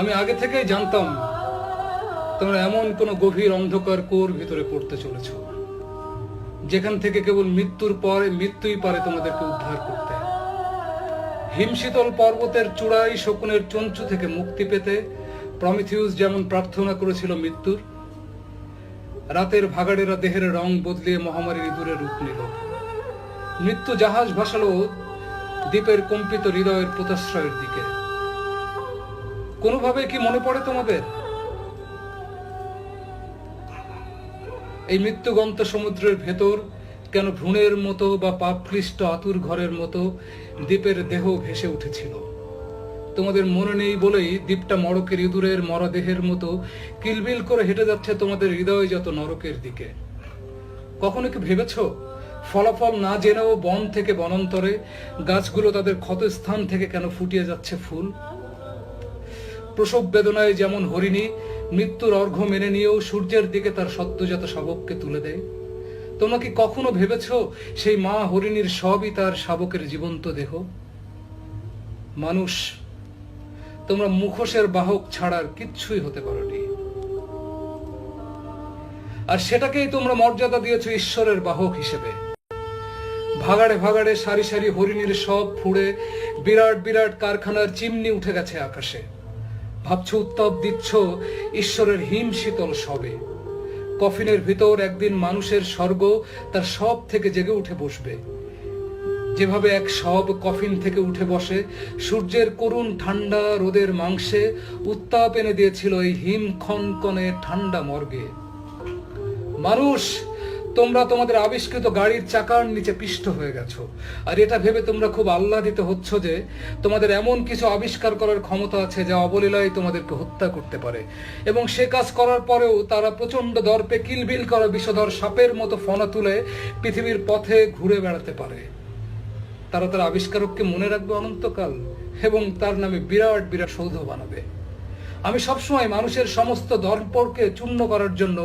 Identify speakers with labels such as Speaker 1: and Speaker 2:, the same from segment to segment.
Speaker 1: আমি আগে থেকেই জানতাম, তোমরা এমন কোনো গভীর অন্ধকার কোর ভিতরে পড়তে চলেছ, যেখান থেকে কেবল মৃত্যুর পরে মৃত্যুই পারে তোমাদেরকে উদ্ধার করতে। হিমশীতল পর্বতের চূড়াই শকুনের চঞ্চু থেকে মুক্তি পেতে প্রমিথিউস যেমন প্রার্থনা করেছিল মৃত্যুর, রাতের ভাগাড়েরা দেহের রং বদলিয়ে মহামারীর ইঁদুরের রূপ নিল। মৃত্যু জাহাজ ভাসালো দ্বীপের কম্পিত হৃদয়ের পোতাশ্রয়ের দিকে। কোনোভাবে কি মনে পড়ে তোমাদের? এই মৃত্যুগন্ত সমুদ্রের ভেতর কেন ভ্রূণের মতো বা পাপক্লিষ্ট আতুর ঘরের মতো দ্বীপের দেহ ভেসে উঠেছিল? তোমাদের মনে নেই বলেই দ্বীপটা মড়কের ইঁদুরের মরদেহের মতো কিলবিল করে হেঁটে যাচ্ছে তোমাদের হৃদয় যত নরকের দিকে। কখনো কি ভেবেছ? ফলাফল না জেনেও বন থেকে বনান্তরে গাছগুলো তাদের ক্ষতস্থান থেকে কেন ফুটিয়ে যাচ্ছে ফুল? প্রসব বেদনায় যেমন হরিণী, মৃত্যুর অর্ঘ্য মেনে নিয়েও সূর্যের দিকে তার সদ্যজাত শাবককে তুলে দেয়। তোমরা কি কখনো ভেবেছ সেই মা হরিণীর সবই তার শাবকের জীবন্ত দেহ? মানুষ, তোমরা মুখোশের বাহক ছাড়ার কিচ্ছুই হতে পারোনি। আর সেটাকেই তোমরা মর্যাদা দিয়েছ ঈশ্বরের বাহক হিসেবে। ভাগাড়ে ভাগাড়ে সারি সারি হরিণীর সব ফুড়ে বিরাট বিরাট কারখানার চিমনি উঠে গেছে আকাশে। ভাবছ, উত্তাপ দিচ্ছ ঈশ্বরের হিম শীতল সবে। কফিনের ভিতর একদিন মানুষের স্বর্গ তার সব থেকে জেগে উঠে বসবে। যেভাবে এক সব কফিন থেকে উঠে বসে, সূর্যের করুণ ঠান্ডা রোদের মাংসে উত্তাপ এনে দিয়েছিল এই হিম খনকনে ঠান্ডা মর্গে। মানুষ তোমরা তোমাদের আবিষ্কৃত গাড়ির চাকার নিচে পিষ্ট হয়ে গেছো। আর এটা ভেবে তোমরা খুব আহ্লাদিত হচ্ছ যে তোমাদের এমন কিছু আবিষ্কার করার ক্ষমতা আছে যা অবলীলায় তোমাদেরকে হত্যা করতে পারে। এবং সে কাজ করার পরেও তারা প্রচণ্ড দর্পে কিলবিল করা বিষধর সাপের মতো ফনা তুলে পৃথিবীর পথে ঘুরে বেড়াতে পারে। তারা তার আবিষ্কারককে মনে রাখবে অনন্তকাল এবং তার নামে বিরাট বিরাট সৌধ বানাবে। আমি সবসময় মানুষের সমস্ত দর্পণকে চূর্ণ করার জন্য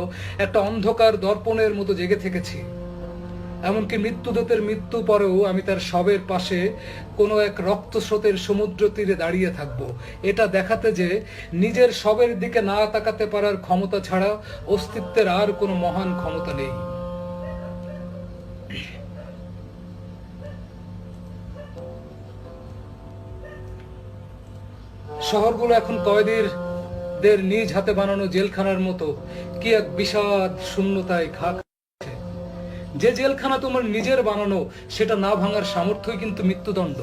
Speaker 1: একটা অন্ধকার দর্পণের মতো জেগে থেকেছি। এমনকি মৃত্যুদূতের মৃত্যু পরেও আমি তার শবের পাশে কোনো এক রক্তস্রোতের সমুদ্র তীরে দাঁড়িয়ে থাকব। এটা দেখাতে যে নিজের শবের দিকে না তাকাতে পারার ক্ষমতা ছাড়া অস্তিত্বের আর কোনো মহান ক্ষমতা নেই। শহরগুলো এখন কয়েদির দের নিজ হাতে বানানো জেলখানার মতো। কি এক বিষাদ শূন্যতায় খা খাচ্ছে। যে জেলখানা তোমার নিজের বানানো, সেটা না ভাঙার সামর্থ্যই কিন্তু মৃত্যুদণ্ড।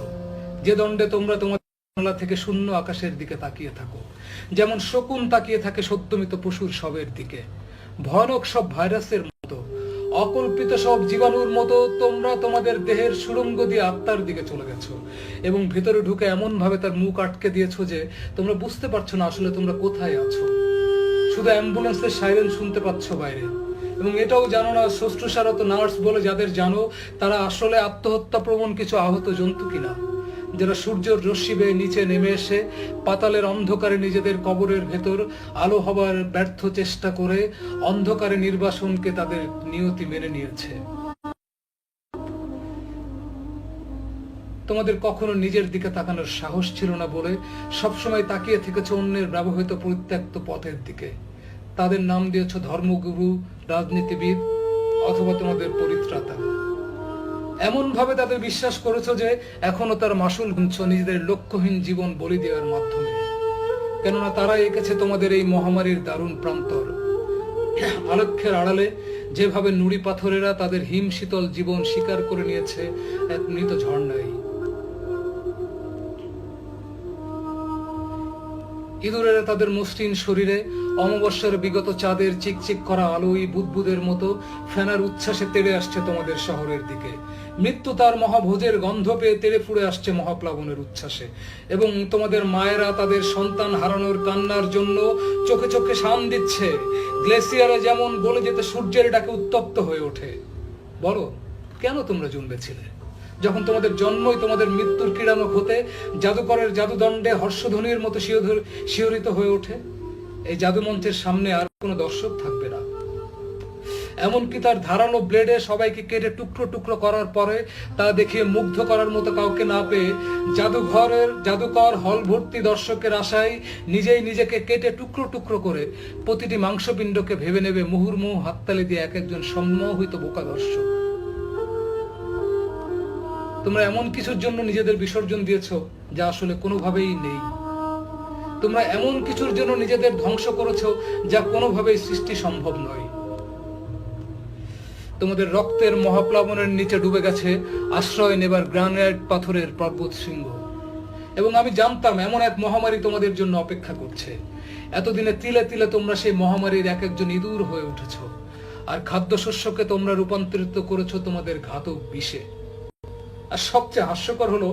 Speaker 1: যে দণ্ডে তোমরা তোমার বাংলা থেকে শূন্য আকাশের দিকে তাকিয়ে থাকো। যেমন শকুন তাকিয়ে থাকে সদ্যমিত পশুর সবের দিকে। ভয়ানক সব ভাইরাসের মতো। অকল্পিত সব জীবাণুর মতো তোমরা তোমাদের দেহের সুরঙ্গ দিয়ে আত্মার দিকে চলে গেছো। এবং ভেতরে ঢুকে এমন ভাবে তার মুখ আটকে দিয়েছ যে তোমরা বুঝতে পারছ না আসলে তোমরা কোথায় আছো। শুধু অ্যাম্বুলেন্সের সাইরেন শুনতে পাচ্ছ বাইরে। এবং এটাও জানো না শ্বশ্রুসারত নার্স বলে যাদের জানো, তারা আসলে আত্মহত্যা প্রবণ কিছু আহত জন্তু কিনা। যারা সূর্যের রশ্মি বেয়ে নিচে নেমে এসে পাতালের অন্ধকারে নিজেদের কবরের ভেতর আলো হবার ব্যর্থ চেষ্টা করে অন্ধকারে নির্বাসনকে তাদের নিয়তি মেনে নিয়েছে। তোমাদের কখনো নিজের দিকে তাকানোর সাহস ছিল না বলে সবসময় তাকিয়ে থেকেছ অন্যের ব্যবহৃত পরিত্যক্ত পথের দিকে। তাদের নাম দিয়েছ ধর্মগুরু, রাজনীতিবিদ অথবা তোমাদের পরিত্রাতা। এমন ভাবে তাদের বিশ্বাস করেছ যে এখনও তার মাসুল গুনছ নিজেদের লক্ষ্যহীন জীবন বলি দেওয়ার মাধ্যমে। কেননা তারা এঁকেছে তোমাদের এই মহামারীর দারুণ প্রান্তর। আলক্ষ্যের আড়ালে যেভাবে নুড়ি পাথরেরা তাদের হিম শীতল জীবন স্বীকার করে নিয়েছে, এক মৃত ঝর্ণায় ইঁদুরেরা তাদের মসৃণ শরীরে অমাবস্যার বিগত চাঁদের চিকচিক করা আলোই বুদবুদের মতো ফেনার উচ্ছ্বাসে তেড়ে আসছে তোমাদের শহরের দিকে। মৃত্যু তার মহাভোজের গন্ধ পেয়ে তেড়ে ফুড়ে আসছে মহাপ্লাবনের উচ্ছ্বাসে। এবং তোমাদের মায়েরা তাদের সন্তান হারানোর কান্নার জন্য চোখে চোখে শান দিচ্ছে। গ্লেসিয়ারে যেমন গলে যেতে সূর্যের ডাকে উত্তপ্ত হয়ে ওঠে। বলো, কেন তোমরা জন্মেছিলে যখন তোমাদের জন্মই তোমাদের মৃত্যুর ক্রীড়ানক হতে, জাদুকরের জাদুদণ্ডে হর্ষধ্বনির মতো শিহরিত হয়ে ওঠে, এই জাদুমঞ্চের সামনে আর কোনো দর্শক থাকবে না। এমনকি তার ধারালো ব্লেডে সবাইকে কেটে টুকরো টুকরো করার পরে তা দেখিয়ে মুগ্ধ করার মতো কাউকে না পেয়ে জাদুঘরের জাদুকর হল ভর্তি দর্শকের আশায় নিজেই নিজেকে কেটে টুকরো টুকরো করে প্রতিটি মাংসপিণ্ডকে ভেবে নেবে মুহুর্মুহু হাততালি দিয়ে এক একজন সম্মোহিত বোকা দর্শক। তোমরা এমন কিছুর জন্য নিজেদের বিসর্জন দিয়েছ যা আসলে কোনোভাবেই নেই। তোমরা এমন কিছুর জন্য নিজেদের ধ্বংস করেছ যা কোনোভাবেই সৃষ্টি সম্ভব নয়। তোমাদের রক্তের মহাপ্লাবনের নিচে ডুবে গেছে আশ্রয় নেবার গ্রানাইট পাথরের পর্বত শৃঙ্গ। এবং আমি জানতাম এমন এক মহামারী তোমাদের জন্য অপেক্ষা করছে। এতদিনে তিলে তিলে তোমরা সেই মহামারীর এক একজন ইঁদুর হয়ে উঠেছ। আর খাদ্যশস্যকে তোমরা রূপান্তরিত করেছ তোমাদের ঘাতক বিষে। আর সবচেয়ে হাস্যকর হলো,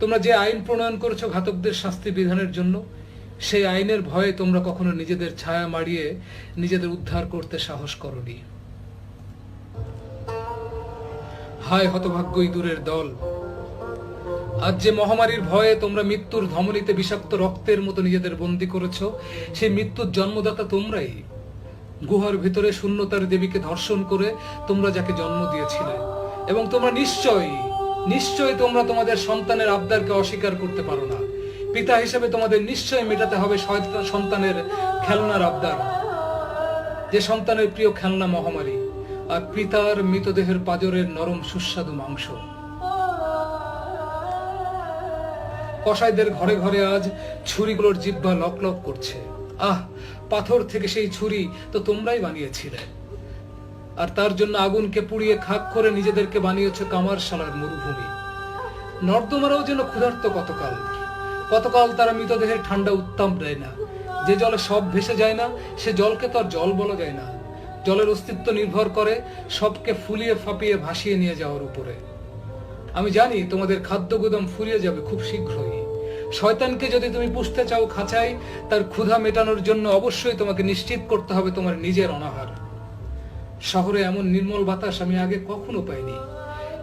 Speaker 1: তোমরা যে আইন প্রণয়ন করেছ ঘাতকদের শাস্তি বিধানের জন্য, সেই আইনের ভয়ে তোমরা কখনো নিজেদের ছায়া মাড়িয়ে নিজেদের উদ্ধার করতে সাহস করনি। হায় হতভাগ্য ইঁদুরের দল। আজ যে মহামারীর ভয়ে তোমরা মৃত্যুর ধমনীতে বিষাক্ত রক্তের মতো নিজেদের বন্দি করেছ, সেই মৃত্যুর জন্মদাতা তোমরাই। গুহার ভিতরে শূন্যতার দেবীকে ধর্ষণ করে তোমরা যাকে জন্ম দিয়েছিলে এবং তোমরা নিশ্চয়ই নিশ্চয়ই তোমরা তোমাদের সন্তানের আবদারকে অস্বীকার করতে পারো না। পিতা হিসেবে তোমাদের নিশ্চয়ই মেটাতে হবে সন্তানের খেলনার আবদার। যে সন্তানের প্রিয় খেলনা মহামারী, আর পিতার মৃতদেহের পাজরের নরম সুস্বাদু মাংস। কসাইদের ঘরে ঘরে আজ ছুরিগুলোর জিব্বা লক লক করছে। আহ, পাথর থেকে সেই ছুরি তো তোমরাই বানিয়েছিলে। আর তার জন্য আগুনকে পুড়িয়ে খাক করে নিজেদেরকে বানিয়েছে কামার কামারশালার মরুভূমি। নর্দমারাও যেন ক্ষুধার্ত কতকাল। কতকাল তারা মৃতদেহের ঠান্ডা উত্তাপ দেয় না। যে জলে সব ভেসে যায় না, সে জলকে তো আর জল বলা যায় না। জলের অস্তিত্ব নির্ভর করে সবকে ফুলিয়ে ফাঁপিয়ে ভাসিয়ে নিয়ে যাওয়ার উপরে। আমি জানি তোমাদের খাদ্য গুদাম ফুরিয়ে যাবে খুব শীঘ্রই। শয়তানকে যদি তুমি পুষতে চাও খাঁচাই তার ক্ষুধা মেটানোর জন্য অবশ্যই তোমাকে নিশ্চিত করতে হবে তোমার নিজের অনাহার। শহরে এমন নির্মল বাতাস আমি আগে কখনো পাইনি।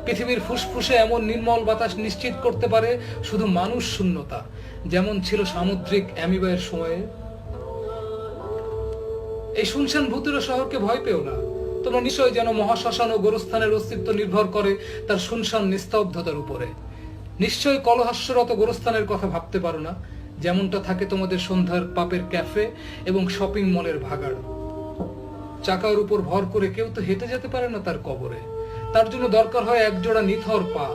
Speaker 1: পৃথিবীর ফুসফুসে এমন নির্মল বাতাস নিশ্চিত করতে পারে শুধু মানুষ শূন্যতা, যেমন ছিল সামুদ্রিক অ্যামিবায়ের সময়ে। এই শুনশান ভূতুরে শহরকে ভয় পেও না। তোমরা নিশ্চয় যেন মহাশ্মশান ও গোরস্থানের অস্তিত্ব নির্ভর করে তার শুনশান নিস্তব্ধতার উপরে। নিশ্চয় কলহাস্যরত গোরস্থানের কথা ভাবতে পারো না, যেমনটা থাকে তোমাদের সন্ধ্যার পাপের ক্যাফে এবং শপিং মলের ভাগাড়। চাকার উপর ভর করে কেউ তো হেঁটে যেতে পারে না তার কবরে। তার জন্য দরকার হয় একজোড়া নিথর পা,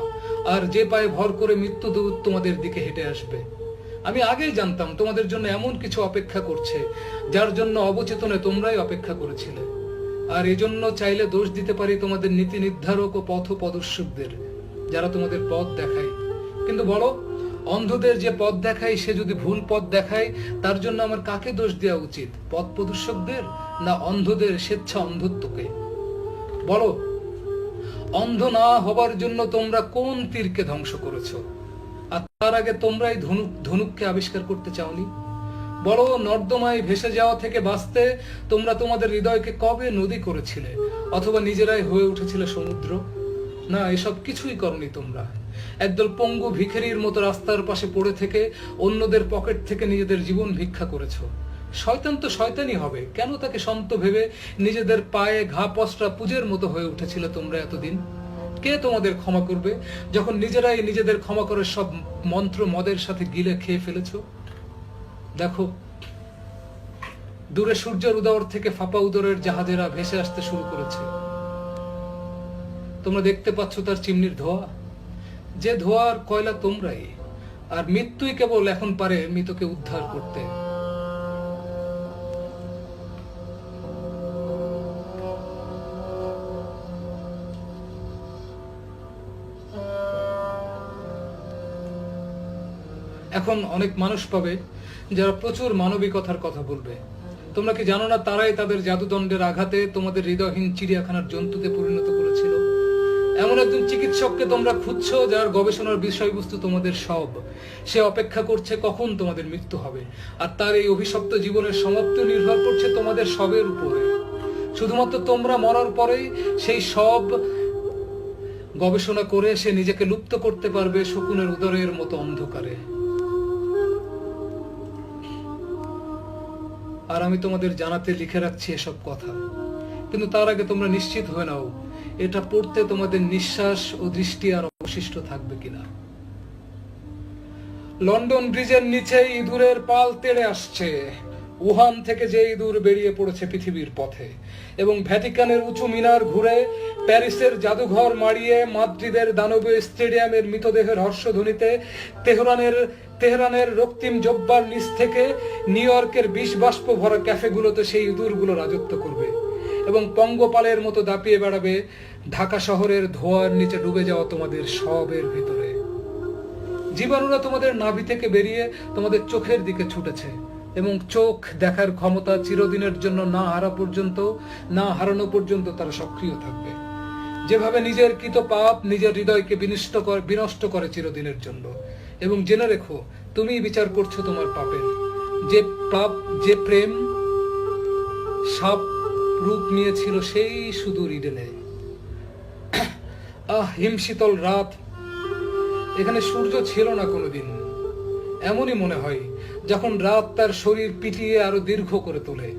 Speaker 1: আর যে পায়ে ভর করে মৃত্যু মৃত্যুদূত তোমাদের দিকে হেঁটে আসবে। আমি আগেই জানতাম তোমাদের জন্য এমন কিছু অপেক্ষা করছে, যার জন্য অবচেতনে তোমরাই অপেক্ষা করেছিলে। আর এজন্য চাইলে দোষ দিতে পারি তোমাদের নীতি নির্ধারক ও পথ প্রদর্শকদের, যারা তোমাদের পথ দেখায়। কিন্তু বলো, অন্ধদের যে পথ দেখায়, সে যদি ভুল পথ দেখায়, তার জন্য আমার কাকে দোষ দেওয়া উচিত? পথ প্রদর্শকদের? না অন্ধদের স্বেচ্ছা অন্ধত্বকে? বলো, অন্ধ না হবার জন্য তোমরা কোন তীরকে ধ্বংস করেছ? আর তার আগে তোমরাই ধনুক, ধনুককে আবিষ্কার করতে চাওনি? বলো, নর্দমায় ভেসে যাওয়া থেকে বাঁচতে তোমরা তোমাদের হৃদয়কে কবে নদী করেছিলে? অথবা নিজেরাই হয়ে উঠেছিলে সমুদ্র? না, এসব কিছুই করনি তোমরা। একদল পঙ্গু ভিখারির মতো রাস্তার পাশে পড়ে থেকে অন্যদের পকেট থেকে নিজেদের জীবন ভিক্ষা করেছ। শয়তান তো শয়তানই হবে। কেন তাকে সন্ত ভেবে নিজেদের পায়ে ঘা পসরা পুজের মতো হয়ে উঠেছিল তোমরা এতদিন? কে তোমাদের ক্ষমা করবে? যখন নিজেরাই নিজেদের ক্ষমা করে সব মন্ত্র মদের সাথে গিলে খেয়ে ফেলেছো? দেখো, দূরে সূর্যের উদর থেকে ফাঁপা উদরের জাহাজেরা ভেসে আসতে শুরু করেছে। তোমরা দেখতে পাচ্ছ তার চিমনির ধোয়া। যে ধোয়ার কয়লা তোমরাই, আর মৃত্যুই কেবল এখন পারে মৃতকে উদ্ধার করতে। এখন অনেক মানুষ পাবে যারা প্রচুর মানবিকতার কথা বলবে। তোমরা কি জানো না, তারাই তাদের জাদুদণ্ডের আঘাতে তোমাদের হৃদয়হীন চিড়িয়াখানার জন্তুতে পরিণত করেছিল? এমন একজন চিকিৎসককে তোমরা খুঁজছো যার গবেষণার বিষয়বস্তু তোমাদের সব। সে অপেক্ষা করছে কখন তোমাদের মৃত্যু হবে, আর তার এই অভিশপ্ত জীবনের সমাপ্তি নির্ভর করছে তোমাদের সবের উপরে। শুধুমাত্র তোমরা মরার পরেই সেই সব গবেষণা করে সে নিজেকে লুপ্ত করতে পারবে শকুনের উদরের মতো অন্ধকারে। আর আমি তোমাদের জানাতে লিখে রাখছি এসব কথা। কিন্তু তার আগে তোমরা নিশ্চিত হয়ে নাও, এটা পড়তে তোমাদের নিঃশ্বাস ও দৃষ্টি আর অবশিষ্ট থাকবে কিনা। লন্ডন ব্রিজের নিচে ইঁদুরের পাল তেড়ে আসছে। উহান থেকে যে ইঁদুর বেরিয়ে পড়েছে পৃথিবীর পথে এবং ভ্যাটিকানের উঁচু মিনার ঘুরে প্যারিসের জাদুঘর মারিয়ে মাদ্রিদের দানবীয় স্টেডিয়ামের মৃতদেহের হর্ষধ্বনিতে তেহরানের তেহরানের রক্তিম জব্বার নিচ থেকে নিউ ইয়র্কের বিষ বাষ্প ভরা ক্যাফেগুলোতে সেই ইঁদুরগুলো রাজত্ব করবে এবং পঙ্গপালের মতো দাপিয়ে বেড়াবে ঢাকা শহরের ধোয়ার নিচে ডুবে যাওয়া তোমাদের সবের ভিতরে। জীবাণুরা তোমাদের নাভি থেকে বেরিয়ে তোমাদের চোখের দিকে ছুটেছে এবং চোখ দেখার ক্ষমতা চিরদিনের জন্য না হারা পর্যন্ত, না হারানো পর্যন্ত তারা সক্রিয় থাকবে। যেভাবে নিজের কৃত পাপ নিজের হৃদয়কে বিনষ্ট করে বিনষ্ট করে চিরদিনের জন্য। এবং জেনে রেখো তুমি বিচার করছ তোমার পাপের। যে পাপ, যে প্রেম, সাপ রূপ নিয়েছিল সেই সুদূর ইডেনে। আহ হিমশীতল রাত, এখানে সূর্য ছিল না কোনোদিন। এমনই মনে হয়, যখন রাত তার শরীর পিটিয়ে আরও দীর্ঘ করে তোলে।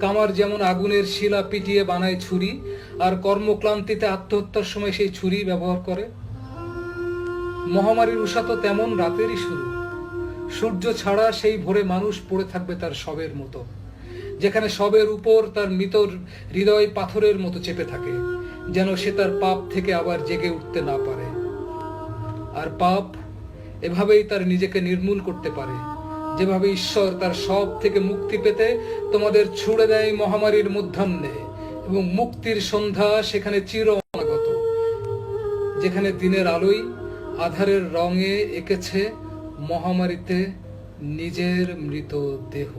Speaker 1: কামার যেমন আগুনের শিলা পিটিয়ে বানায় ছুরি, আর কর্মক্লান্তিতে আত্মহত্যার সময় সেই ছুরি ব্যবহার করে। মহামারীর উষা তো তেমন রাতেরই শুরু। সূর্য ছাড়া সেই ভোরে মানুষ পড়ে থাকবে তার শবের মতো, যেখানে সবের উপর তার মৃত হৃদয় পাথরের মতো চেপে থাকে, যেন সে তার পাপ থেকে আবার জেগে উঠতে না পারে। আর পাপ এভাবেই তার নিজেকে নির্মূল করতে পারে। যেভাবে ঈশ্বর তার সব থেকে মুক্তি পেতে তোমাদের ছুড়ে দেয় মহামারীর মধ্যাহ্নে, এবং মুক্তির সন্ধ্যা সেখানে চির যেখানে দিনের আলোই আধারের রঙে এঁকেছে মহামারীতে নিজের মৃত দেহ